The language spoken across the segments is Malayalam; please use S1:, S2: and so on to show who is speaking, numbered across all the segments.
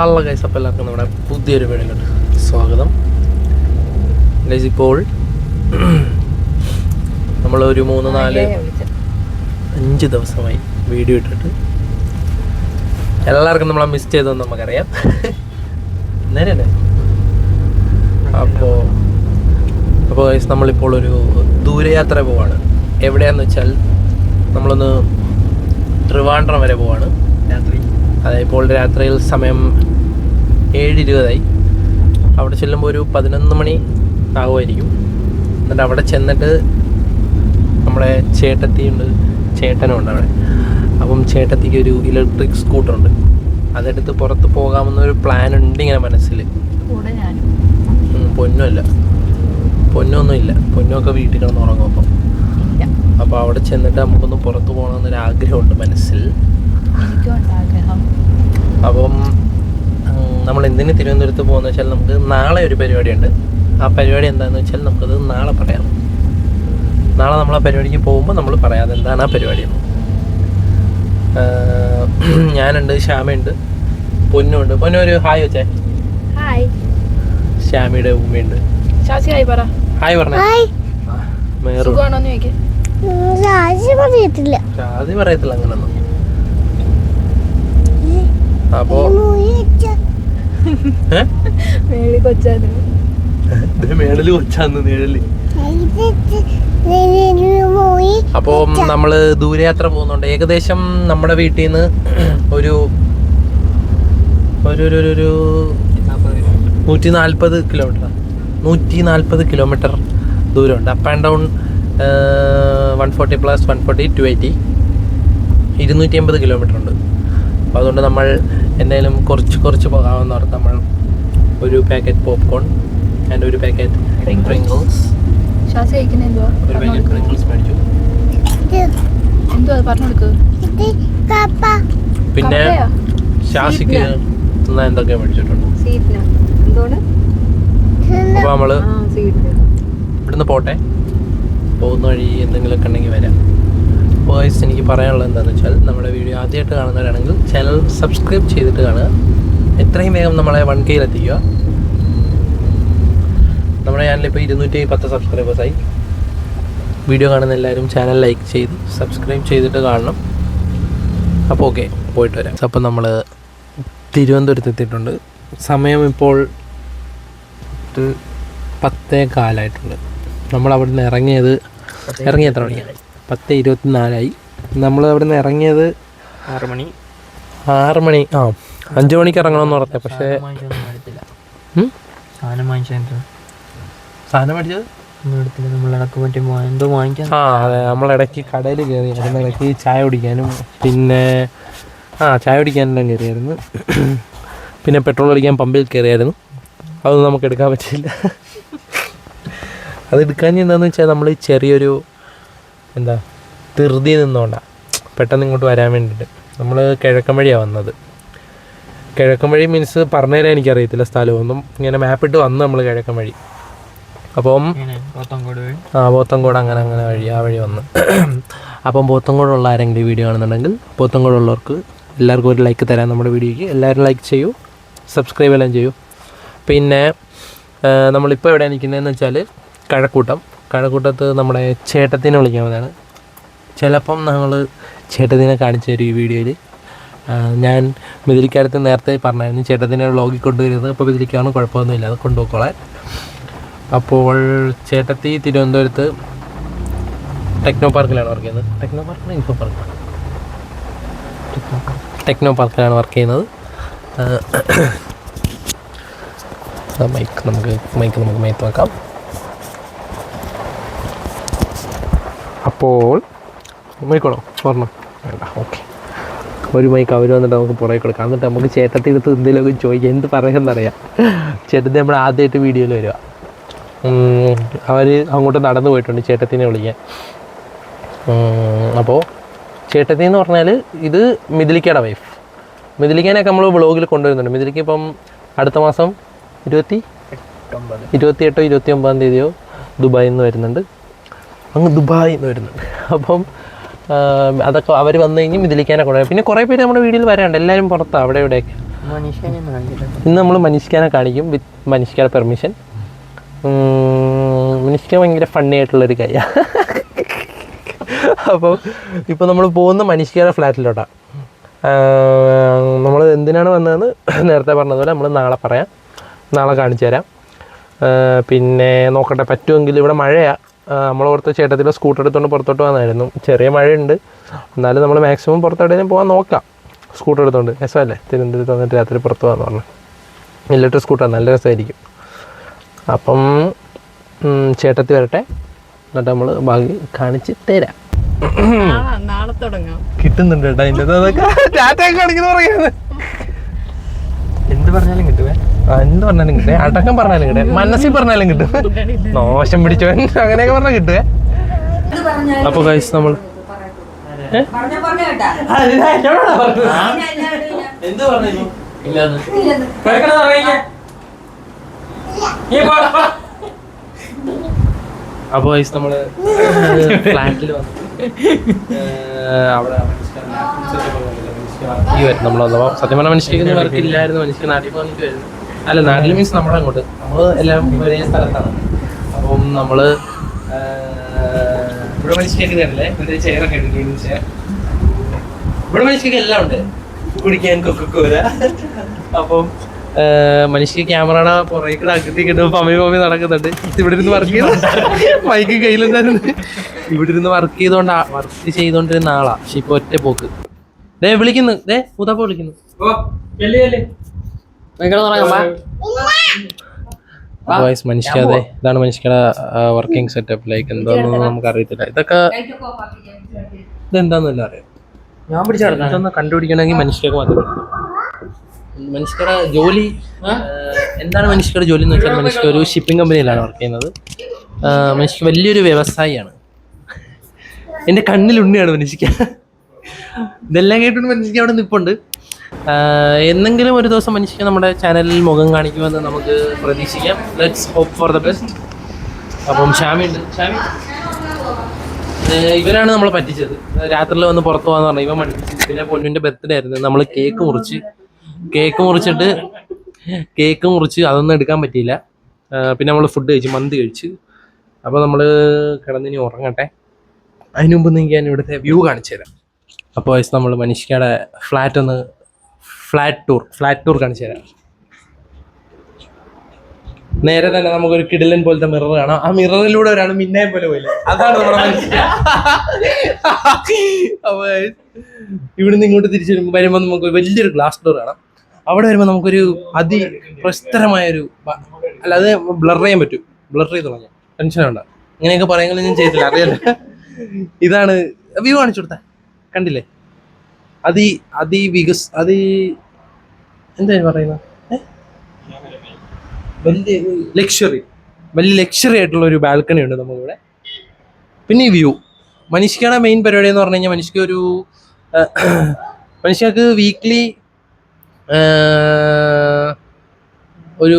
S1: ഹലോ ഗൈസ് അപ്പോൾ എല്ലാവർക്കും നമ്മുടെ പുതിയൊരു വീടിലോട്ട് സ്വാഗതം. ഗൈസ് ഇപ്പോൾ നമ്മൾ ഒരു മൂന്ന് നാല് അഞ്ച് ദിവസമായി വീഡിയോ ഇട്ടിട്ട്. എല്ലാവർക്കും നമ്മളെ മിസ് ചെയ്തതെന്ന് നമുക്കറിയാം. നേരെ അപ്പോൾ അപ്പോൾ ഗൈസ് നമ്മളിപ്പോൾ ഒരു ദൂരയാത്ര പോവാണ്. എവിടെയാന്ന് വെച്ചാൽ നമ്മളൊന്ന് ട്രിവാൻഡ്രം വരെ പോവാണ്.
S2: രാത്രി.
S1: അതെ ഇപ്പോൾ രാത്രിയിൽ സമയം ഏഴ് ഇരുപതായി അവിടെ ചെല്ലുമ്പോൾ ഒരു പതിനൊന്ന് മണി ആകുമായിരിക്കും എന്നിട്ട് അവിടെ ചെന്നിട്ട് നമ്മളെ ചേട്ടത്തിയുണ്ട് ചേട്ടനും ഉണ്ട് അവിടെ. അപ്പം ചേട്ടത്തിക്ക് ഒരു ഇലക്ട്രിക് സ്കൂട്ടറുണ്ട് അതെടുത്ത് പുറത്ത് പോകാമെന്നൊരു പ്ലാൻ ഉണ്ട് ഇങ്ങനെ മനസ്സിൽ പൊന്നുമല്ല. പൊന്നൊന്നും ഇല്ല പൊന്നൊക്കെ വീട്ടിൽ കിടന്ന് ഉറങ്ങും അപ്പം. അപ്പോൾ അവിടെ ചെന്നിട്ട് നമുക്കൊന്ന് പുറത്ത് പോകണമെന്നൊരു ആഗ്രഹമുണ്ട് മനസ്സിൽ അപ്പം നമ്മൾ എന്തിന് തിരുവനന്തപുരത്ത് പോകുന്ന വെച്ചാൽ നമുക്ക് നാളെ ഒരു പരിപാടിയുണ്ട്. ആ പരിപാടി എന്താണെന്ന് വെച്ചാൽ നമുക്കത് നാളെ പറയാം. നാളെ നമ്മൾ ആ പരിപാടിക്ക് പോകുമ്പോൾ നമ്മൾ പറയാം എന്താണ് ആ പരിപാടി എന്ന്. ഞാനുണ്ട് ശ്യാമയുണ്ട് പൊന്നുണ്ട്. പൊന്നു ഒരു ഹായ് വെച്ചേ.
S3: ഹായ്.
S1: ശ്യാമിയുടെ ഉമ്മയുണ്ട്.
S3: ശാസി ഹായ് പറ.
S1: ഹായ് പറഞ്ഞേ. മേറു.
S4: പറയത്തില്ല.
S1: പറയത്തില്ല അങ്ങനൊന്നും. അപ്പോ മേളിൽ കൊച്ചാന്ന്. നിഴൽ
S4: പോയി
S1: അപ്പോൾ നമ്മൾ ദൂരയാത്ര പോകുന്നുണ്ട്. ഏകദേശം നമ്മുടെ വീട്ടിൽ നിന്ന് ഒരു ഒരു ഒരു ഒരു- ഒരു നൂറ്റി നാൽപ്പത് കിലോമീറ്റർ നൂറ്റി നാൽപ്പത് കിലോമീറ്റർ ദൂരമുണ്ട്. Up and down one forty plus one forty two eighty ഇരുന്നൂറ്റി അമ്പത് കിലോമീറ്റർ ഉണ്ട് അപ്പോൾ അതുകൊണ്ട് നമ്മൾ എന്തായാലും കുറച്ച് കുറച്ച് പോകാമെന്ന് ഓർത്ത് നമ്മൾ ഒരു പാക്കറ്റ് പോപ്കോൺ ആൻഡ് ഒരു പാക്കറ്റ് പ്രിങ്കിൾസ് ഒരു പാക്കറ്റ് മേടിച്ചു. പിന്നെ? ശാസിക്ക് എന്തൊക്കെ മേടിച്ചിട്ടുണ്ട്. നമ്മൾ
S3: ആ സീറ്റിന്
S1: ഇവിടുന്ന് പോട്ടെ. പോകുന്ന വഴി എന്തെങ്കിലുമൊക്കെ ഉണ്ടെങ്കിൽ വരാം. വോയിസ് എനിക്ക് പറയാനുള്ളത് എന്താണെന്ന് വെച്ചാൽ നമ്മുടെ വീഡിയോ ആദ്യമായിട്ട് കാണുന്നവരാണെങ്കിൽ ചാനൽ സബ്സ്ക്രൈബ് ചെയ്തിട്ട് കാണുക. എത്രയും വേഗം നമ്മളെ വൺ കെയിലെത്തിക്കുക നമ്മുടെ ചാനലിൽ ഇപ്പോൾ ഇരുന്നൂറ്റി പത്ത് സബ്സ്ക്രൈബേഴ്സായി വീഡിയോ കാണുന്ന എല്ലാവരും ചാനൽ ലൈക്ക് ചെയ്ത് സബ്സ്ക്രൈബ് ചെയ്തിട്ട് കാണണം. അപ്പോൾ ഓക്കെ പോയിട്ട് വരാം. അപ്പോൾ നമ്മൾ തിരുവനന്തപുരത്ത് എത്തിയിട്ടുണ്ട്. സമയം ഇപ്പോൾ പത്തേ കാലായിട്ടുണ്ട്. നമ്മൾ അവിടെ നിന്ന് ഇറങ്ങിയത് ഇറങ്ങി എത്ര മണിക്കാണ്? പത്ത് ഇരുപത്തി നാലായി നമ്മൾ അവിടെ നിന്ന് ഇറങ്ങിയത്
S2: ആറ് മണി
S1: ആറ് മണി ആ അഞ്ച് മണിക്ക് ഇറങ്ങണമെന്ന് പറഞ്ഞത് പക്ഷേ?
S2: സാധനം
S1: മേടിച്ചത്? ആ അതെ. നമ്മളിടയ്ക്ക് കടയിൽ കയറി ഇടയ്ക്ക് ചായ കുടിക്കാനും പിന്നെ ആ ചായ കുടിക്കാനെല്ലാം കയറിയായിരുന്നു. പിന്നെ പെട്രോൾ അടിക്കാൻ പമ്പിൽ കയറിയായിരുന്നു. അതൊന്നും നമുക്ക് എടുക്കാൻ പറ്റില്ല അത് എടുക്കാൻ എന്താണെന്ന് വെച്ചാൽ നമ്മൾ ചെറിയൊരു എന്താ ധൃതി നിന്നുകൊണ്ടാണ് പെട്ടെന്ന് ഇങ്ങോട്ട് വരാൻ വേണ്ടിയിട്ട് നമ്മൾ കിഴക്കൻ വഴിയാണ് വന്നത്. കിഴക്കൻ വഴി മീൻസ് പറഞ്ഞുതരാൻ എനിക്കറിയത്തില്ല സ്ഥലമൊന്നും ഇങ്ങനെ മാപ്പിട്ട് വന്ന് നമ്മൾ കിഴക്കൻ വഴി. അപ്പം ആ പോത്തങ്കോട് അങ്ങനെ അങ്ങനെ വഴി ആ വഴി വന്ന്. അപ്പം പോത്തങ്കോടുള്ള ആരെങ്കിലും വീഡിയോ കാണുന്നുണ്ടെങ്കിൽ പോത്തങ്കോടുള്ളവർക്ക് എല്ലാവർക്കും ഒരു ലൈക്ക് തരാം നമ്മുടെ വീഡിയോയ്ക്ക്. എല്ലാവരും ലൈക്ക് ചെയ്യൂ സബ്സ്ക്രൈബ് എല്ലാം ചെയ്യൂ. പിന്നെ നമ്മളിപ്പോൾ എവിടെ നിൽക്കുന്നതെന്ന് വെച്ചാൽ കഴക്കൂട്ടം. കഴക്കൂട്ടത്ത് നമ്മുടെ ചേട്ടത്തിനെ വിളിക്കാൻ പോയതാണ് ചിലപ്പം ഞങ്ങൾ ചേട്ടത്തിനെ കാണിച്ച ഒരു ഈ വീഡിയോയിൽ ഞാൻ മിതിലിക്കാരത്ത് നേരത്തെ പറഞ്ഞായിരുന്നു ചേട്ടത്തിനെ വ്ളോഗിൽ കൊണ്ടുവരുന്നത്. അപ്പോൾ മിതിലിക്കാണ് കുഴപ്പമൊന്നുമില്ല അത് കൊണ്ടുപോയിക്കോളാൻ. അപ്പോൾ ചേട്ടത്തി തിരുവനന്തപുരത്ത് ടെക്നോ പാർക്കിലാണ് വർക്ക് ചെയ്യുന്നത്. ടെക്നോ പാർക്കിലാണ് ഇൻഫോ പാർക്ക് ടെക്നോ പാർക്കിലാണ് വർക്ക് ചെയ്യുന്നത്. മൈക്ക് നമുക്ക് മൈക്ക് നമുക്ക് മൈക്ക് വെക്കാം. അപ്പോൾ മൈക്കോളോ സ്വർണം. വേണ്ട ഓക്കെ. ഒരു മൈക്ക് അവർ വന്നിട്ട് നമുക്ക് പുറകെ കൊടുക്കാം. എന്നിട്ട് നമുക്ക് ചേട്ടത്തി എടുത്ത് എന്തെങ്കിലുമൊക്കെ ചോദിക്കാം. എന്ത് പറയുമെന്നറിയാം. ചേട്ടത്തി നമ്മൾ ആദ്യമായിട്ട് വീഡിയോയിൽ വരിക. അവർ അങ്ങോട്ട് നടന്നു പോയിട്ടുണ്ട് ചേട്ടത്തിനെ വിളിക്കാൻ. അപ്പോൾ ചേട്ടത്തി എന്ന് പറഞ്ഞാൽ ഇത് മിഥിലിക്കയുടെ വൈഫ് മിഥിലിക്കാനൊക്കെ നമ്മൾ വ്ളോഗിൽ കൊണ്ടുവരുന്നുണ്ട്. മിഥിലിക്ക് ഇപ്പം അടുത്ത മാസം ഇരുപത്തി?
S2: ഇരുപത്തി
S1: ഇരുപത്തിയെട്ടോ ഇരുപത്തി ഒമ്പതാം തീയതിയോ ദുബായിൽ നിന്ന് വരുന്നുണ്ട്. അങ്ങ് ദുബായിൽ നിന്ന് വരുന്നുണ്ട് അപ്പം അതൊക്കെ അവർ വന്നു കഴിഞ്ഞാൽ ഇതിലേക്കാനൊക്കെ കൊണ്ടുവരും. പിന്നെ കുറേ പേര് നമ്മുടെ വീഡിയോയിൽ വരാണ്ട് എല്ലാവരും പുറത്താണ് അവിടെ ഇവിടെയൊക്കെ. ഇന്ന് നമ്മൾ മനുഷ്യനെ കാണിക്കും വിത്ത് മനിഷ്കയുടെ പെർമിഷൻ. മനുഷ്യ ഭയങ്കര ഫണ്ണി ആയിട്ടുള്ളൊരു കാര്യമാണ് അപ്പോൾ ഇപ്പോൾ നമ്മൾ പോകുന്ന മനിഷ്കയുടെ ഫ്ലാറ്റിലോട്ടാണ് നമ്മൾ എന്തിനാണ് വന്നതെന്ന് നേരത്തെ പറഞ്ഞതുപോലെ നമ്മൾ നാളെ പറയാം. നാളെ കാണിച്ചു തരാം. പിന്നെ നോക്കട്ടെ പറ്റുമെങ്കിൽ ഇവിടെ മഴയാണ് നമ്മൾ ഓർത്ത് ചേട്ടത്തിന്റെ സ്കൂട്ടർ എടുത്തുകൊണ്ട് പുറത്തോട്ട് വന്നായിരുന്നു. ചെറിയ മഴയുണ്ട്. എന്നാലും നമ്മൾ മാക്സിമം പുറത്തെവിടെയും പോകാൻ നോക്കാം. സ്കൂട്ടർ എടുത്തുകൊണ്ട് രസമല്ലേ? തിരുവനന്തപുരത്ത് വന്നിട്ട് രാത്രി പുറത്ത് പോകാന്ന് പറഞ്ഞു. ഇലക്ട്രിക് സ്കൂട്ടർ നല്ല രസമായിരിക്കും. അപ്പം ചേട്ടത്തി വരട്ടെ. എന്നിട്ട് നമ്മൾ ബാക്കി കാണിച്ച് തരാം.
S3: നാളെ തുടങ്ങാം.
S1: കിട്ടുന്നുണ്ട് കേട്ടോ അതിന്റെ കാണിക്കുന്ന പറയുന്നത്.
S2: എന്ത് പറഞ്ഞാലും കിട്ടുവേ.
S1: എന്ത് പറഞ്ഞാലും കിട്ടെ. അടക്കം പറഞ്ഞാലും കിട്ടെ. മനസ്സിൽ പറഞ്ഞാലും കിട്ടും. നോശം പിടിച്ചവൻ അങ്ങനെയൊക്കെ പറഞ്ഞാൽ കിട്ടുക അപ്പൊ കൈസ് നമ്മൾ എന്ത് പറഞ്ഞു അപ്പൊ കഴിച്ച് നമ്മൾ ഫ്ലാറ്റിൽ വന്നു. അവിടെ നമ്മൾ സത്യം പറഞ്ഞ മനുഷ്യർക്ക് വർക്ക് ഇല്ലായിരുന്നു. മനുഷ്യർ നാട്ടിൽ പോകാൻ വരുന്നു. അല്ല നാട്ടിൽ മീൻസ് നമ്മുടെ അങ്ങോട്ട്. നമ്മൾ എല്ലാം ഒരേ സ്ഥലത്താണ്. അപ്പം നമ്മൾ ഇവിടെ മനുഷ്യക്ക് തരല്ലേ ഒരു ചെയറൊക്കെ എടുക്കുന്നു ചെയർ ഇവിടെ മനുഷ്യക്ക് എല്ലാം ഉണ്ട്. കുടിക്കാൻ കൊക്കക്കോല അപ്പം മനുഷ്യ ക്യാമറയുടെ പുറകെ കൂടെ അകത്തി പമ്മി പമ്മി നടക്കുന്നുണ്ട്. ഇവിടെ ഇരുന്ന് വർക്ക് ചെയ്ത് മൈക്ക് കയ്യിലുണ്ടായിരുന്നു ഇവിടെ ഇരുന്ന് വർക്ക് ചെയ്തോണ്ട് വർക്ക് ചെയ്തോണ്ടിരുന്ന ആളാ. പക്ഷെ ഇപ്പൊ ഒറ്റ പോക്ക്. ദേ വിളിക്കുന്നു. ദേ മുതാപ്പ വിളിക്കുന്നു. വോയിസ് മനുഷ്യ അതെ. ഇതാണ് മനുഷ്യടെ വർക്കിംഗ് സെറ്റപ്പ് ലൈക്ക് എന്താണെന്ന് നമുക്ക് അറിയത്തില്ല ഇതൊക്കെ ഇതെന്താന്നല്ല അറിയാം.
S2: ഞാൻ പിടിച്ചെടുക്കാം
S1: ഇതൊന്ന് കണ്ടുപിടിക്കണമെങ്കിൽ മനുഷ്യർക്ക് മാത്രമേ മനുഷ്യരുടെ ജോലി എന്താണ് മനുഷ്യരുടെ ജോലി എന്ന് വെച്ചാൽ മനുഷ്യർ ഒരു ഷിപ്പിംഗ് കമ്പനിയിലാണ് വർക്ക് ചെയ്യുന്നത്. മനുഷ്യ വലിയൊരു വ്യവസായിയാണ്. എന്റെ കണ്ണിൽ ഉണ്ണിയാണ് മനുഷ്യക്ക് ഇതെല്ലാം കേട്ടുകൊണ്ട് മനുഷ്യക്ക് അവിടെ നിൽപ്പുണ്ട് ആ, എന്നെങ്കിലും ഒരു ദിവസം മനുഷ്യക്ക് നമ്മുടെ ചാനലിൽ മുഖം കാണിക്കുമെന്ന് നമുക്ക് പ്രതീക്ഷിക്കാം. Let's hope for the best അപ്പം ഷാമി ഉണ്ട് ഷാമി ഇവരാണ് നമ്മളെ പറ്റിച്ചത്. രാത്രിയിൽ വന്ന് പുറത്ത് പോകാന്ന് പറഞ്ഞു ഇവൻ പഠിപ്പിച്ചു പിന്നെ പൊന്നുവിന്റെ ബർത്ത്ഡേ ആയിരുന്നു. നമ്മൾ കേക്ക് മുറിച്ച് കേക്ക് മുറിച്ചിട്ട് കേക്ക് മുറിച്ച് അതൊന്നും എടുക്കാൻ പറ്റിയില്ല. പിന്നെ നമ്മൾ ഫുഡ് കഴിച്ചു മന്തി കഴിച്ച്. അപ്പോൾ നമ്മൾ കിടന്നിനി ഉറങ്ങട്ടെ. അതിനു മുമ്പ് ഞാൻ ഇവിടുത്തെ വ്യൂ കാണിച്ചു തരാം അപ്പോൾ നമ്മൾ മനുഷ്യയുടെ ഫ്ലാറ്റ് ഒന്ന് ഫ്ലാറ്റ് ടൂർ ഫ്ലാറ്റ് ടൂർ കാണിച്ചു തരാം. നേരെ തന്നെ നമുക്കൊരു കിടിലൻ പോലത്തെ മിറർ കാണാം. ആ മിററിലൂടെ ഒരാൾ മിന്നായ പോലെ പോയില്ലേ? അതാണ് നമ്മുടെ ഇവിടുന്ന് ഇങ്ങോട്ട് തിരിച്ചു വരുമ്പോൾ വരുമ്പോൾ നമുക്ക് വലിയൊരു ഗ്ലാസ് ഡോർ കാണാം. അവിടെ വരുമ്പോൾ നമുക്കൊരു അതി പ്രസ്തരമായൊരു അല്ല അത് ബ്ലർ ചെയ്യാൻ പറ്റും. ബ്ലർ ചെയ്ത് തുടങ്ങാം ടെൻഷൻ വേണ്ട. ഇങ്ങനെയൊക്കെ പറയുന്നത് ഞാൻ ചെയ്തില്ല അറിയാലോ. ഇതാണ് വ്യൂ കാണിച്ചു കൊടുത്ത. കണ്ടില്ലേ? അതി അതി വികസ് അതി എന്താ പറയുന്നത് വലിയ ലക്ഷറി വലിയ ലക്ഷറി ആയിട്ടുള്ള ഒരു ബാൽക്കണി ഉണ്ട് നമുക്കിവിടെ പിന്നെ ഈ വ്യൂ മനുഷ്യക്കാണ് മെയിൻ പരിപാടി എന്ന് പറഞ്ഞു കഴിഞ്ഞാൽ മനുഷ്യക്ക് ഒരു മനുഷ്യക്ക് വീക്ക്ലി ഒരു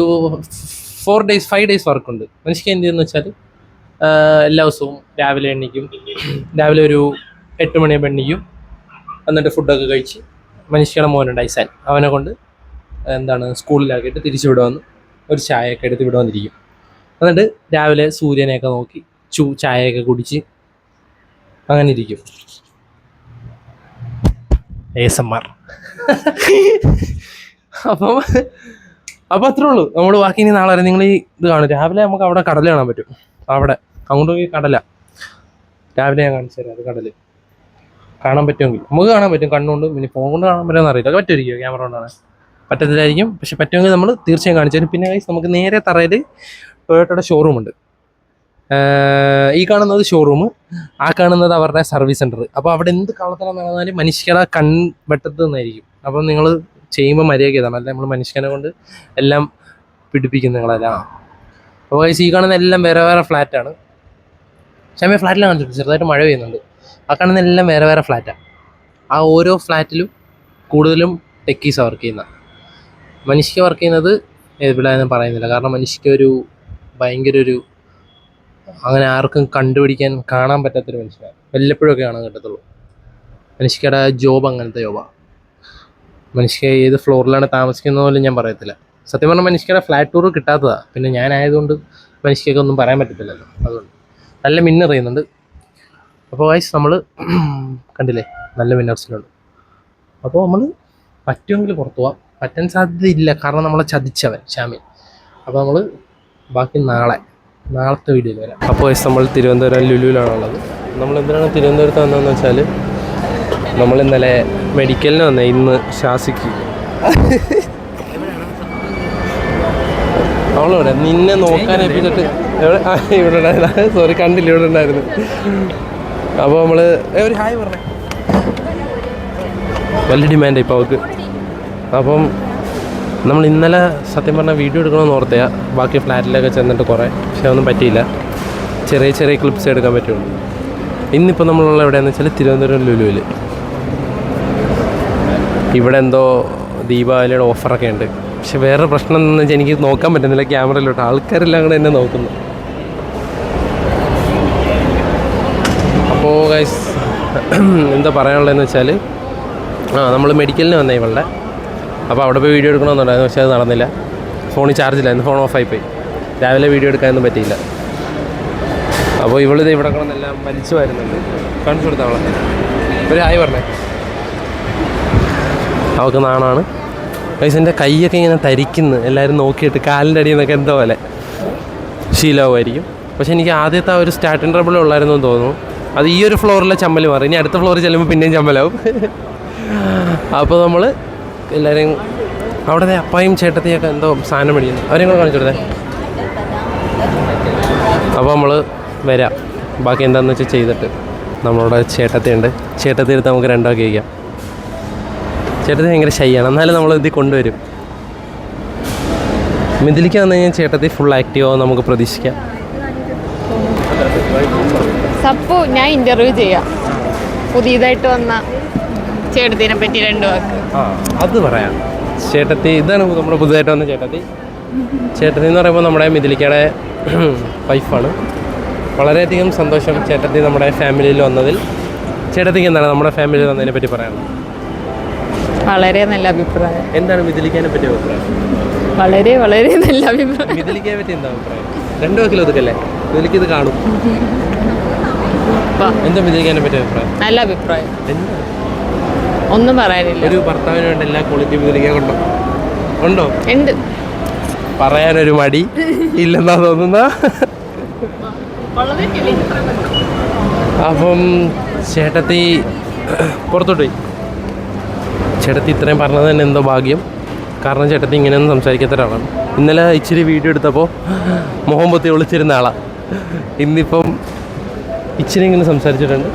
S1: ഫോർ ഡേയ്സ് ഫൈവ് ഡേയ്സ് വർക്കുണ്ട് മനുഷ്യക്ക് എന്ത് ചെയ്യുന്ന വെച്ചാൽ എല്ലാ ദിവസവും രാവിലെ എണ്ണിക്കും. രാവിലെ ഒരു എട്ട് മണിയാകുമ്പോൾ എണ്ണിക്കും. എന്നിട്ട് ഫുഡൊക്കെ കഴിച്ച് മനുഷ്യയുടെ മോനുണ്ട് ഐസാൻ. അവനെ കൊണ്ട് എന്താണ് സ്കൂളിലാക്കിയിട്ട് തിരിച്ചു വിടുമെന്ന് ഒരു ചായയൊക്കെ എടുത്ത് ഇവിടെ വന്നിരിക്കും എന്നിട്ട് രാവിലെ സൂര്യനെയൊക്കെ നോക്കി ചൂ ചായയൊക്കെ കുടിച്ച് അങ്ങനെ ഇരിക്കും. എസ് എം ആർ അപ്പം അപ്പം അത്രേ ഉള്ളൂ. നമ്മൾ ബാക്കി ഇനി നാളെ വരെ നിങ്ങൾ ഈ ഇത് കാണും. രാവിലെ നമുക്ക് അവിടെ കടൽ കാണാൻ പറ്റും. അവിടെ അങ്ങോട്ട് പോയി കടല. രാവിലെ ഞാൻ കാണിച്ചു തരാം. അത് കടൽ. കാണാൻ പറ്റുമെങ്കിൽ. നമുക്ക് കാണാൻ പറ്റും. കണ്ണുകൊണ്ട് പിന്നെ ഫോൺ കൊണ്ട് കാണാൻ പറ്റുമെന്ന് അറിയില്ല പറ്റുമായിരിക്കും ക്യാമറ കൊണ്ടാണ്. പറ്റത്തില്ലായിരിക്കും. പക്ഷെ പറ്റുമെങ്കിൽ നമ്മൾ തീർച്ചയായും കാണിച്ചു പിന്നെ guys നമുക്ക് നേരെ തറയിൽ ടൊയോട്ടയുടെ ഷോറൂം ഉണ്ട്. ഈ കാണുന്നത് ഷോറൂം ആ കാണുന്നത് അവരുടെ സർവീസ് സെന്റർ അപ്പോൾ അവിടെ എന്ത് കള്ളത്തരം നടന്നാലും മനുഷ്യയുടെ കൺ വെട്ടത്ത് നിന്നായിരിക്കും. അപ്പം നിങ്ങൾ ചെയ്യുമ്പോൾ മര്യാദ ചെയ്താണ് അല്ല നമ്മൾ മനുഷ്യനെ കൊണ്ട് എല്ലാം പിടിപ്പിക്കും നിങ്ങളെല്ലാം. അപ്പോൾ ഈ കാണുന്ന എല്ലാം വേറെ വേറെ ഫ്ലാറ്റാണ് ക്ഷമ ഫ്ലാറ്റിലാണ് ചെറുതായിട്ട് മഴ പെയ്യുന്നുണ്ട്. ആ കാണുന്നതെല്ലാം വേറെ വേറെ ഫ്ലാറ്റാണ് ആ. ഓരോ ഫ്ലാറ്റിലും കൂടുതലും ടെക്കീസാണ് വർക്ക് ചെയ്യുന്നത് മനുഷ്യക്ക് വർക്ക് ചെയ്യുന്നത് എവിടെയെന്ന് പറയുന്നില്ല. കാരണം മനുഷ്യക്ക് ഒരു ഭയങ്കര ഒരു അങ്ങനെ ആർക്കും കണ്ടുപിടിക്കാൻ കാണാൻ പറ്റാത്തൊരു മനുഷ്യനാണ്. വല്ലപ്പോഴൊക്കെ കാണാൻ കിട്ടത്തുള്ളൂ. മനുഷ്യക്കടെ ജോബ് അങ്ങനത്തെ ജോബാണ് മനുഷ്യ ഏത് ഫ്ലോറിലാണ് താമസിക്കുന്നത് പോലും ഞാൻ പറയത്തില്ല. സത്യം പറഞ്ഞാൽ മനുഷ്യയുടെ ഫ്ലാറ്റ് ടൂർ കിട്ടാത്തതാണ് പിന്നെ ഞാനായതുകൊണ്ട് മനുഷ്യക്കൊന്നും പറയാൻ പറ്റത്തില്ലല്ലോ. അതുകൊണ്ട് നല്ല മിന്നറിയുന്നുണ്ട്. അപ്പോൾ വൈസ് നമ്മൾ കണ്ടില്ലേ നല്ല വിന്നേഴ്സിലുണ്ട് അപ്പോൾ നമ്മൾ പറ്റുമെങ്കിൽ പുറത്തു പോവാം. പറ്റാൻ സാധ്യതയില്ല കാരണം നമ്മളെ ചതിച്ചവൻ ഷാമി അപ്പോൾ നമ്മൾ ബാക്കി നാളെ നാളത്തെ വീഡിയോയിൽ വരാം. അപ്പോൾ വൈസ് നമ്മൾ തിരുവനന്തപുരം ലുലുവിലാണുള്ളത്. നമ്മൾ എന്തിനാണ് തിരുവനന്തപുരത്ത് വന്നതെന്ന് വെച്ചാൽ നമ്മൾ ഇന്നലെ മെഡിക്കലിന് വന്നേ ഇന്ന് ശാസിക്ക്. അവളവിടെ? നിന്നെ നോക്കാൻ എപ്പിച്ചിട്ട് എവിടെ? ഇവിടെ ഉണ്ടായിരുന്നു. സോറി കണ്ടില്ല ഇവിടെ ഉണ്ടായിരുന്നു. അപ്പോൾ നമ്മൾ ഒരു ഹായ് പറഞ്ഞേ. വലിയ ഡിമാൻഡ് ഇപ്പോൾ അവൾക്ക്. അപ്പം നമ്മൾ ഇന്നലെ സത്യം പറഞ്ഞാൽ വീഡിയോ എടുക്കണമെന്ന് ഓർത്തയാ. ബാക്കി ഫ്ലാറ്റിലൊക്കെ ചെന്നിട്ട് കുറേ. പക്ഷെ ഒന്നും പറ്റിയില്ല. ചെറിയ ചെറിയ ക്ലിപ്സ് എടുക്കാൻ പറ്റുള്ളൂ. ഇന്നിപ്പോൾ നമ്മളുള്ള എവിടെയാണെന്ന് വെച്ചാൽ തിരുവനന്തപുരം ലുലുവിൽ ഇവിടെ എന്തോ ദീപാവലിയുടെ ഓഫറൊക്കെ ഉണ്ട്. പക്ഷെ വേറെ പ്രശ്നം എന്താണെന്ന് വെച്ചാൽ എനിക്ക് നോക്കാൻ പറ്റുന്നില്ല. ക്യാമറയിലോട്ട് ആൾക്കാരെല്ലാം കൂടെ എന്നെ നോക്കുന്നു അപ്പോൾ ഗൈസ് എന്താ പറയാനുള്ളതെന്ന് വെച്ചാൽ ആ നമ്മൾ മെഡിക്കലിന് വന്നേ ഇവളുടെ. അപ്പോൾ അവിടെ പോയി വീഡിയോ എടുക്കണമെന്നുണ്ടായിരുന്നു പക്ഷേ അത് നടന്നില്ല. ഫോണിൽ ചാർജില്ലായിരുന്നു ഫോൺ ഓഫായി പോയി രാവിലെ വീഡിയോ എടുക്കാനൊന്നും പറ്റിയില്ല. അപ്പോൾ ഇവളിത് ഇവിടെ കിടന്നെല്ലാം മരിച്ചു വരുന്നുണ്ട് കാണിച്ചു കൊടുത്ത അവളെ. ഒരു ഹായ് പറഞ്ഞേ. അവൾക്ക് നാണാണ്. പൈസ എന്റെ കൈയൊക്കെ ഇങ്ങനെ തരിക്കുന്നു എല്ലാവരും നോക്കിയിട്ട് കാലിന്റെ അടിയിൽ നിന്നൊക്കെ എന്തോ പോലെ. ശീലമാവുമായിരിക്കും. പക്ഷേ എനിക്ക് ആദ്യത്തെ ആ ഒരു സ്റ്റാർട്ടിങ് ട്രബിൾ ഉള്ളായിരുന്നു എന്ന് തോന്നുന്നു. അത് ഈ ഒരു ഫ്ലോറിലെ ചമ്മൽ മാറി. ഇനി അടുത്ത ഫ്ലോറിൽ ചെല്ലുമ്പോൾ പിന്നെയും ചമ്മലാവും. അപ്പോൾ നമ്മൾ എല്ലാവരെയും അവിടെ അപ്പായും ചേട്ടത്തിയൊക്കെ എന്തോ സാധനം മേടിക്കുന്നു. അവരെയും കൂടെ കാണിച്ചു കൊടുത്തേ. അപ്പോൾ നമ്മൾ വരാം. ബാക്കി എന്താണെന്ന് വെച്ചാൽ ചെയ്തിട്ട് നമ്മളുടെ ചേട്ടത്തിയുണ്ട്. ചേട്ടത്തി എടുത്ത് നമുക്ക് രണ്ടോ കഴിക്കാം ചേട്ടത്തി ഭയങ്കര ശയ്യാണ്. എന്നാലും നമ്മൾ ഇതിൽ കൊണ്ടുവരും. മിഥിലിക്ക് വന്നു കഴിഞ്ഞാൽ ചേട്ടത്തി ഫുൾ ആക്റ്റീവ് ആവും നമുക്ക് പ്രതീക്ഷിക്കാം.
S3: സപ്പു ഞാൻ ഇന്റർവ്യൂ ചെയ്യാം. പുതിയതായിട്ട് വന്ന ചേട്ടത്തിനെ പറ്റി രണ്ടു വാക്ക്.
S1: ആ അത് പറയാം. ചേട്ടത്തി ഇതാണ് നമ്മുടെ പുതുതായിട്ട് വന്ന ചേട്ടത്തി. ചേട്ടത്തി എന്ന് പറയുമ്പോൾ നമ്മുടെ മിഥിലിക്കയുടെ വൈഫാണ് വളരെയധികം സന്തോഷം ചേട്ടത്തി നമ്മുടെ ഫാമിലിയിൽ വന്നതിൽ. ചേട്ടത്തിക്ക് എന്താണ് നമ്മുടെ ഫാമിലിയിൽ വന്നതിനെ പറ്റി പറയാനുള്ളത്
S3: വളരെ നല്ല അഭിപ്രായം.
S1: എന്താണ് മിഥിലിക്കാനെ പറ്റി അഭിപ്രായം?
S3: വളരെ വളരെ നല്ല അഭിപ്രായം.
S1: മിഥിലിക്കയെ പറ്റി എന്താ അഭിപ്രായം? രണ്ടു വക്കിലൊതുക്കല്ലേ മിഥിലിക്ക് ഇത് കാണും. എന്താ അഭിപ്രായം?
S3: നല്ല അഭിപ്രായം. ഒന്നും പറയാനില്ല.
S1: ഒരു ഭർത്താവിന് വേണ്ട എല്ലാ ക്വാളിറ്റി മിഥിലിക്ക കൊണ്ടോ ഉണ്ടോ?
S3: ഉണ്ട്.
S1: പറയാനൊരു മടി ഇല്ലെന്നാ തോന്നുന്ന. അപ്പം ചേട്ടത്തി പുറത്തോട്ട് പോയി. ചേട്ടത്തി ഇത്രയും പറഞ്ഞത് തന്നെ എന്തോ ഭാഗ്യം. കാരണം ചേട്ടത്തി ഇങ്ങനെയൊന്നും സംസാരിക്കാത്ത ഒരാളാണ് ഇന്നലെ ഇച്ചിരി വീഡിയോ എടുത്തപ്പോൾ മുഖം പൊത്തി ഒളിച്ചിരുന്ന ആളാണ് ഇന്നിപ്പം ഇച്ചിരി ഇങ്ങനെ സംസാരിച്ചിട്ടുണ്ട്.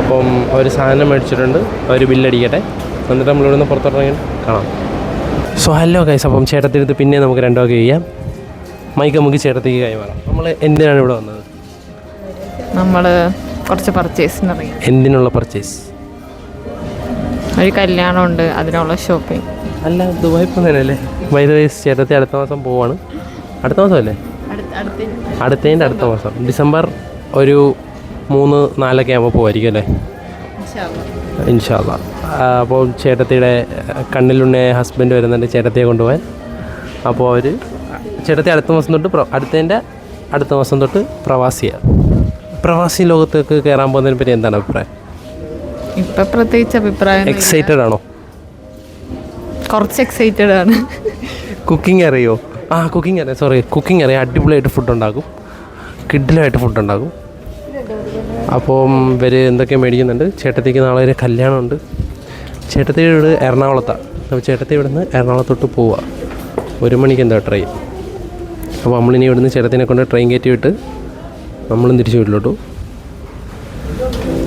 S1: അപ്പം അവർ സാധനം മേടിച്ചിട്ടുണ്ട്. അവർ ബില്ലടിക്കട്ടെ എന്നിട്ട് നമ്മളിവിടെ നിന്ന് പുറത്തിറങ്ങി കാണാം. സോ ഹലോ കൈസ് അപ്പം ചേട്ടത്തിരുത്ത് പിന്നെ നമുക്ക് രണ്ടൊക്കെ ചെയ്യാം. മൈക്ക് നമുക്ക് ചേട്ടത്തേക്ക് കൈമാറാം നമ്മൾ എന്തിനാണ് ഇവിടെ വന്നത്?
S3: നമ്മൾ കുറച്ച് പർച്ചേസിന് ഇറങ്ങി.
S1: എന്തിനുള്ള പർച്ചേസ്
S3: ഒരു കല്യാണമുണ്ട്. അതിനുള്ള ഷോപ്പിംഗ്
S1: അല്ല ദുബായ് പോകുന്നതല്ലേ വൈദ വയസ്സ് ചേട്ടത്തി അടുത്ത മാസം പോവാണ്. അടുത്ത മാസം അല്ലേ അടുത്തതിന്റെ അടുത്ത മാസം. ഡിസംബർ ഒരു മൂന്ന് നാലൊക്കെ ആകുമ്പോൾ പോവായിരിക്കും അല്ലേ? ഇൻഷാല്ല അപ്പോൾ ചേട്ടത്തിയുടെ കണ്ണിലുണ്ണിയ ഹസ്ബൻഡ് വരുന്നുണ്ട് ചേട്ടത്തിയെ കൊണ്ടുപോകാൻ അപ്പോൾ അവർ ചേട്ടത്തി അടുത്ത മാസം തൊട്ട് പ്ര- അടുത്തതിന്റെ അടുത്ത മാസം തൊട്ട് പ്രവാസിയാണ് പ്രവാസി ലോകത്തേക്ക് കയറാൻ പോകുന്നതിനെ പറ്റി എന്താണ് അഭിപ്രായം?
S3: ഇപ്പം പ്രത്യേകിച്ച് അഭിപ്രായം
S1: എക്സൈറ്റഡ് ആണോ?
S3: കുറച്ച് എക്സൈറ്റഡ് ആണ്.
S1: കുക്കിംഗ് അറിയോ? ആ കുക്കിംഗ് അറിയാം. സോറി കുക്കിംഗ് അറിയാം. അടിപൊളിയായിട്ട് ഫുഡ് ഉണ്ടാക്കും. കിഡിലായിട്ട് ഫുഡ് ഉണ്ടാക്കും. അപ്പം ഇവർ എന്തൊക്കെ മേടിക്കുന്നുണ്ട്? ചേട്ടത്തേക്ക് നാളെ ഒരു കല്യാണമുണ്ട്. ചേട്ടത്തേ ഇവിടെ എറണാകുളത്താണ് അപ്പോൾ ചേട്ടത്തി ഇവിടുന്ന് എറണാകുളത്തോട്ട് പോവുക ഒരു മണിക്ക് എന്താ ട്രെയിൻ അപ്പോൾ നമ്മളിനി ഇവിടുന്ന് ചേട്ടത്തിനെ കൊണ്ട് ട്രെയിൻ കയറ്റി വിട്ട് നമ്മളും തിരിച്ച് വീട്ടിലോട്ടു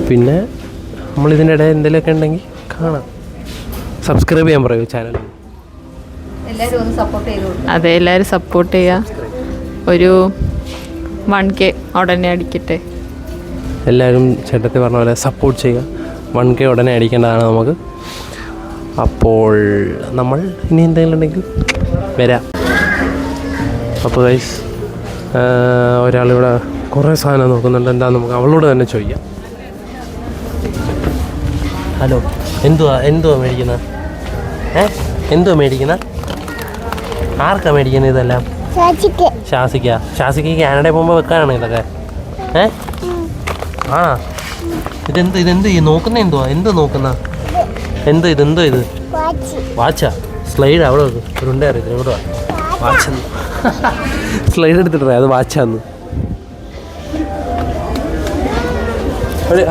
S1: പിന്നെ നമ്മളിതിന്റെ ഇടയിൽ എന്തെങ്കിലുമൊക്കെ ഉണ്ടെങ്കിൽ കാണാം. സബ്സ്ക്രൈബ് ചെയ്യാൻ പറയൂ ചാനൽ
S3: അതെ എല്ലാവരും സപ്പോർട്ട് ചെയ്യുക ഒരു വൺ കെ ഉടനെ അടിക്കട്ടെ.
S1: എല്ലാവരും ചേട്ടത്തി പറഞ്ഞ പോലെ സപ്പോർട്ട് ചെയ്യുക. വൺ കെ ഉടനെ അടിക്കേണ്ടതാണ് നമുക്ക്. അപ്പോൾ നമ്മൾ ഇനി എന്തെങ്കിലും ഉണ്ടെങ്കിൽ വരാം. അപ്പോൾ ഗൈസ് ഒരാളിവിടെ കുറേ സാധനം നോക്കുന്നുണ്ട്. എന്താ നമുക്ക് അവളോട് തന്നെ ചോദിക്കാം. ഹലോ എന്തുവാ എന്തുവാ മേടിക്കുന്ന? ഏ? എന്തോ മേടിക്കുന്ന? ആർക്കാ മേടിക്കുന്നത് ഇതെല്ലാം? ഷാസിക്ക കാനഡ കാനഡയിൽ പോകുമ്പോൾ വെക്കാനാണ് ഇതൊക്കെ? ഏ? ആ. ഇതെന്ത് ഇതെന്ത് ഈ നോക്കുന്ന എന്തുവാ? എന്ത് നോക്കുന്ന? എന്ത് ഇത്. എന്തോ ഇത്?
S4: വാച്ചി.
S1: സ്ലൈഡ് അവിടെ വെക്ക്. ഒരു ഉണ്ട അറിയത്തില്ല. ഇവിടെ സ്ലൈഡ് എടുത്തിട്ടേ അത് വാച്ചാന്ന്.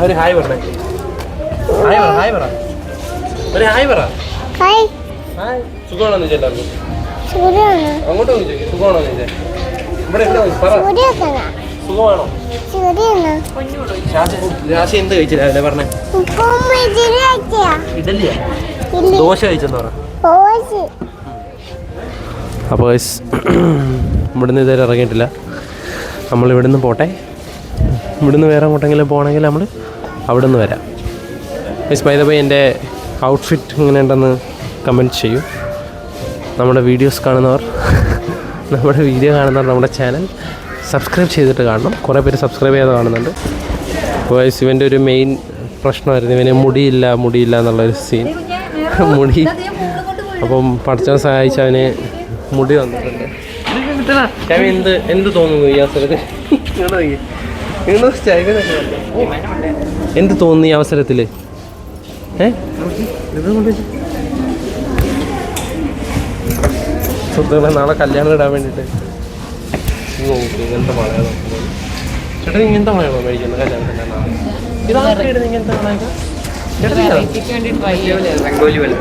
S1: ഒരു ഹായ് പറഞ്ഞേ ഹായ് പറ ഹായ് പറ. ഒരു ഹായ് പറ.
S4: ഹായ്.
S1: സുഖമാണോ നിജ എല്ലാവർക്കും അങ്ങോട്ട് ചോദിക്കും സുഖമാണോ നിജ ഇവിടെ ഇവിടെ വന്ന്? പറ.
S4: സൂര്യൊക്കെയാ
S1: സുഖമാണോ? രാശി എന്ത് കഴിച്ചു രാവിലെ? പറഞ്ഞേ.
S4: ഉപ്പും ഇതിൽ വെച്ചയാ
S1: ഇഡലിയാ
S4: ഇല്ല
S1: ദോശ കഴിച്ചെന്ന് പറ. അപ്പോൾ ഇവിടുന്ന് ഇതുവരെ ഇറങ്ങിയിട്ടില്ല. നമ്മൾ ഇവിടുന്ന് പോട്ടെ. ഇവിടുന്ന് വേറെ അങ്ങോട്ടെങ്കിലും പോകണമെങ്കിൽ നമ്മൾ അവിടെ നിന്ന് വരാം. മിസ് ബൈ ദ ബൈ എന്റെ ഔട്ട്ഫിറ്റ് ഇങ്ങനെ ഉണ്ടെന്ന് കമന്റ് ചെയ്യൂ. നമ്മുടെ വീഡിയോസ് കാണുന്നവർ നമ്മുടെ വീഡിയോ കാണുന്നവർ നമ്മുടെ ചാനൽ സബ്സ്ക്രൈബ് ചെയ്തിട്ട് കാണണം. കുറേ പേര് സബ്സ്ക്രൈബ് ചെയ്ത് കാണുന്നുണ്ട്. ഗൈസ് ഇവന്റെ ഒരു മെയിൻ പ്രശ്നമായിരുന്നു. ഇവന് മുടിയില്ല മുടിയില്ല എന്നുള്ളൊരു സീൻ മുടി. അപ്പം പഠിച്ചവൻ സഹായിച്ച അവന് മുടി വന്നിട്ടുണ്ട് എന്ത് എന്ത് തോന്നുന്നു ഈ അവസരത്തിൽ? എന്ത് തോന്നുന്നു ഈ അവസരത്തിൽ? ഏ ഇത് കൊണ്ട് വെച്ച്. സുഹൃത്തുക്കളെ നാളെ കല്യാണം ഇടാൻ വേണ്ടിട്ട് നോക്ക് ഇങ്ങനത്തെ നോക്കുന്നത് ചേട്ടൻ ഇങ്ങനത്തെ മഴയാണോ മേടിക്കുന്നത് നാളെ. ഇതാണ് ഇടുന്നത് ഇങ്ങനത്തെ മഴയൊക്കെ
S2: പോലെ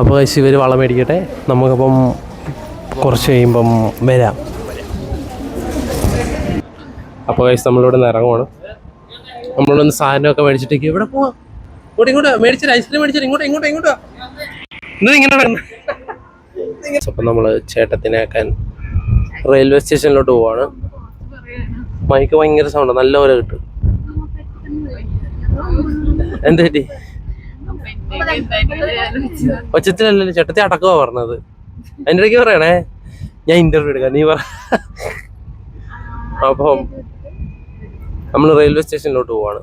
S1: അപ്പോൾ കഴിച്ച് ഇവർ വളം മേടിക്കട്ടെ. നമുക്കപ്പം കുറച്ച് കഴിയുമ്പം വരാം. അപ്പോൾ കഴിച്ച് നമ്മളിവിടെ നിന്ന് ഇറങ്ങുവാണ്. നമ്മളൊന്ന് സാധനമൊക്കെ മേടിച്ചിട്ടേക്ക് ഇവിടെ പോവാം. ഇങ്ങോട്ട് ഇങ്ങോട്ട് മേടിച്ചിട്ട് ഐസ്ക്രീം മേടിച്ചിട്ട് ഇങ്ങോട്ട് ഇങ്ങോട്ട് ഇങ്ങോട്ട്. അപ്പം നമ്മൾ ചേട്ടത്തിനാക്കാൻ റെയിൽവേ സ്റ്റേഷനിലോട്ട് പോവാണ്. മൈക്ക് ഭയങ്കര സൗണ്ട് നല്ലപോലെ കിട്ടും. എന്ത് പറ്റി? ചേട്ടത്തി അടക്കമാ പറഞ്ഞത്. അതിന്റെ ഇടയ്ക്ക് പറയണേ ഞാൻ ഇന്റർവ്യൂ എടുക്ക നീ പറ. അപ്പം നമ്മൾ റെയിൽവേ സ്റ്റേഷനിലോട്ട് പോവാണ്.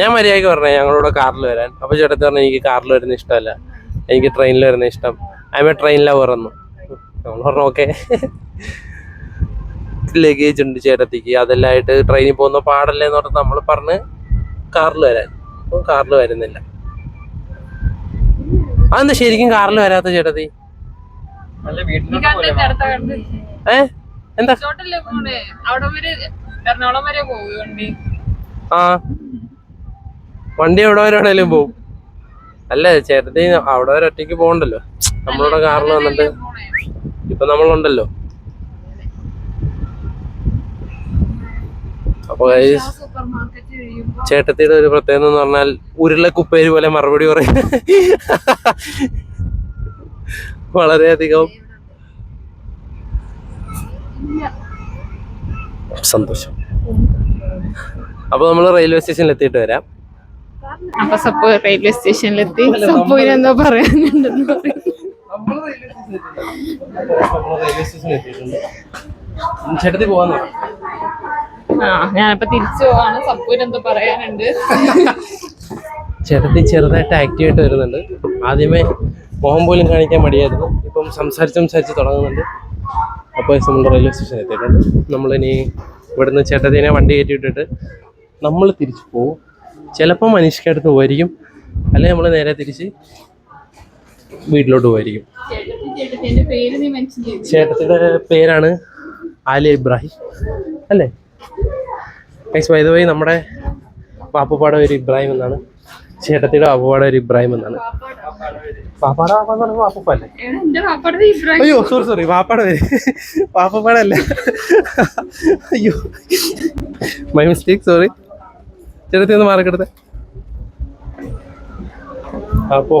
S1: ഞാൻ മര്യാദയ്ക്ക് പറഞ്ഞേ ഞങ്ങളോട് കാറിൽ വരാൻ. അപ്പോൾ ചേട്ടത്തി പറഞ്ഞു എനിക്ക് കാറിൽ വരുന്ന ഇഷ്ടമല്ല. എനിക്ക് ട്രെയിനിൽ വരുന്ന ഇഷ്ടം. അമ്മ ട്രെയിനിലാണ് പറഞ്ഞു നമ്മൾ പറഞ്ഞു ഓക്കെ ലഗേജ് ഉണ്ട് ചേട്ടത്തിക്ക്. അതെല്ലാം ആയിട്ട് ട്രെയിനിൽ പോകുന്ന പാടല്ലേ എന്ന് പറഞ്ഞ് നമ്മൾ പറഞ്ഞ് കാറിൽ വരാൻ. അപ്പോൾ കാറിൽ വരുന്നില്ല. അതെന്താ ശരിക്കും കാറിൽ വരാത്ത ചേട്ടത്തി. ഏ? എന്താ?
S3: പോകും വണ്ടി?
S1: ആ. വണ്ടി എവിടെ വരെ എവിടെയെങ്കിലും പോവും? അല്ല ചേട്ടത്തി അവിടെ വരെ ഒറ്റയ്ക്ക് പോകണ്ടല്ലോ? നമ്മളിവിടെ കാറിൽ വന്നിട്ട്. ഇപ്പൊ നമ്മളുണ്ടല്ലോ. അപ്പൊ ചേട്ടത്തിയുടെ ഒരു പ്രത്യേകത എന്ന് പറഞ്ഞാൽ ഉരുളക്കുപ്പേര് പോലെ മറുപടി പറയും. വളരെയധികം സന്തോഷം. അപ്പൊ നമ്മൾ റെയിൽവേ സ്റ്റേഷനിൽ എത്തിയിട്ട് വരാം.
S3: അപ്പൊ സപ്പോ റെയിൽവേ സ്റ്റേഷനിലെത്തി. സപ്പോയിന് എന്തോ പറയാനുണ്ടെന്ന് പറയും ആ ഞാനിപ്പോ തിരിച്ചു പോവാണ്. സപ്പൂര് എന്തോ പറയാനുണ്ട്.
S1: ചേട്ടത്തി ചെറുതായിട്ട് ആക്റ്റീവ് ആയിട്ട് വരുന്നുണ്ട്. ആദ്യമേ മുഖം പോലും കാണിക്കാൻ മടിയായിരുന്നു. ഇപ്പം സംസാരിച്ച് സംസാരിച്ച് തുടങ്ങുന്നുണ്ട്. അപ്പോൾ നമ്മൾ റെയിൽവേ സ്റ്റേഷൻ എത്തിയിട്ടുണ്ട്. നമ്മളിനി ഇവിടുന്ന് ചേട്ടത്തിനെ വണ്ടി കയറ്റി വിട്ടിട്ട് നമ്മൾ തിരിച്ചു പോകും ചിലപ്പോൾ മനുഷ്യക്കടുത്ത് പോയിരിക്കും. അല്ലെങ്കിൽ നമ്മൾ നേരെ തിരിച്ച് വീട്ടിലോട്ട് പോയിരിക്കും.
S3: ചേട്ടത്തിന്റെ
S1: പേരാണ് ആലി ഇബ്രാഹിം. അല്ലേ? ഗൈസ് ബൈ ദ വൈ നമ്മുടെ പാപ്പപ്പാട ഒരു ഇബ്രാഹിം എന്നാണ്. ചേട്ടത്തിയുടെ പാപ്പപ്പാടെ ഒരു ഇബ്രാഹിം എന്നാണ്. പാപ്പാട പാപ്പ എന്ന് അയ്യോ സോറി സോറി പാപ്പാട പേര്. പാപ്പപ്പാടെ അല്ല അയ്യോ. മൈ മിസ്റ്റേക്ക് സോറി ചേട്ടത്തി ഒന്ന് മാറിക്കെടുത്തെ അപ്പോ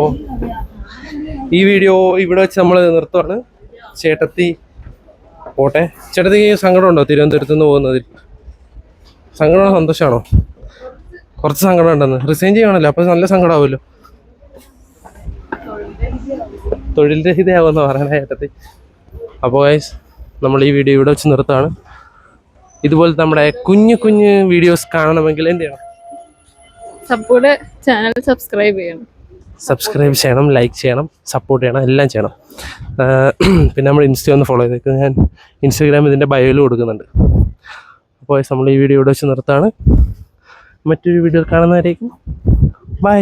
S1: ഈ വീഡിയോ ഇവിടെ വെച്ച് നമ്മൾ നിർത്തുവാണ്. ചേട്ടത്തി പോട്ടെ. ചേട്ടത്തിക്ക് സങ്കടമുണ്ടോ തിരുവനന്തപുരത്ത് നിന്ന് പോകുന്നതിൽ? സങ്കടമാണോ സന്തോഷമാണോ? കുറച്ച് സങ്കടം ഉണ്ടെന്ന്. റിസൈൻ ചെയ്യണല്ലോ അപ്പൊ നല്ല സങ്കടമാവുമല്ലോ. തൊഴിൽ രഹിതയാവുമെന്ന് പറയണ ചേട്ടത്തി. അപ്പോൾ ഗൈസ് നമ്മൾ ഈ വീഡിയോ ഇവിടെ വെച്ച് നിർത്താണ് ഇതുപോലെ നമ്മുടെ കുഞ്ഞു കുഞ്ഞു വീഡിയോസ് കാണണമെങ്കിൽ എന്ത് ചെയ്യണം?
S3: സപ്പോർട്ട് ചാനൽ സബ്സ്ക്രൈബ് ചെയ്യണം.
S1: സബ്സ്ക്രൈബ് ചെയ്യണം ലൈക്ക് ചെയ്യണം സപ്പോർട്ട് ചെയ്യണം എല്ലാം ചെയ്യണം. പിന്നെ നമ്മൾ ഇൻസ്റ്റ ഒന്ന് ഫോളോ ചെയ്തേക്ക്. ഞാൻ ഇൻസ്റ്റഗ്രാം ഇതിന്റെ ബയോയിൽ കൊടുക്കുന്നുണ്ട്. അപ്പോൾ നമ്മൾ ഈ വീഡിയോ ഇവിടെ വെച്ച് നിർത്താണ് മറ്റൊരു വീഡിയോ കാണുന്നവരേക്കും. ബൈ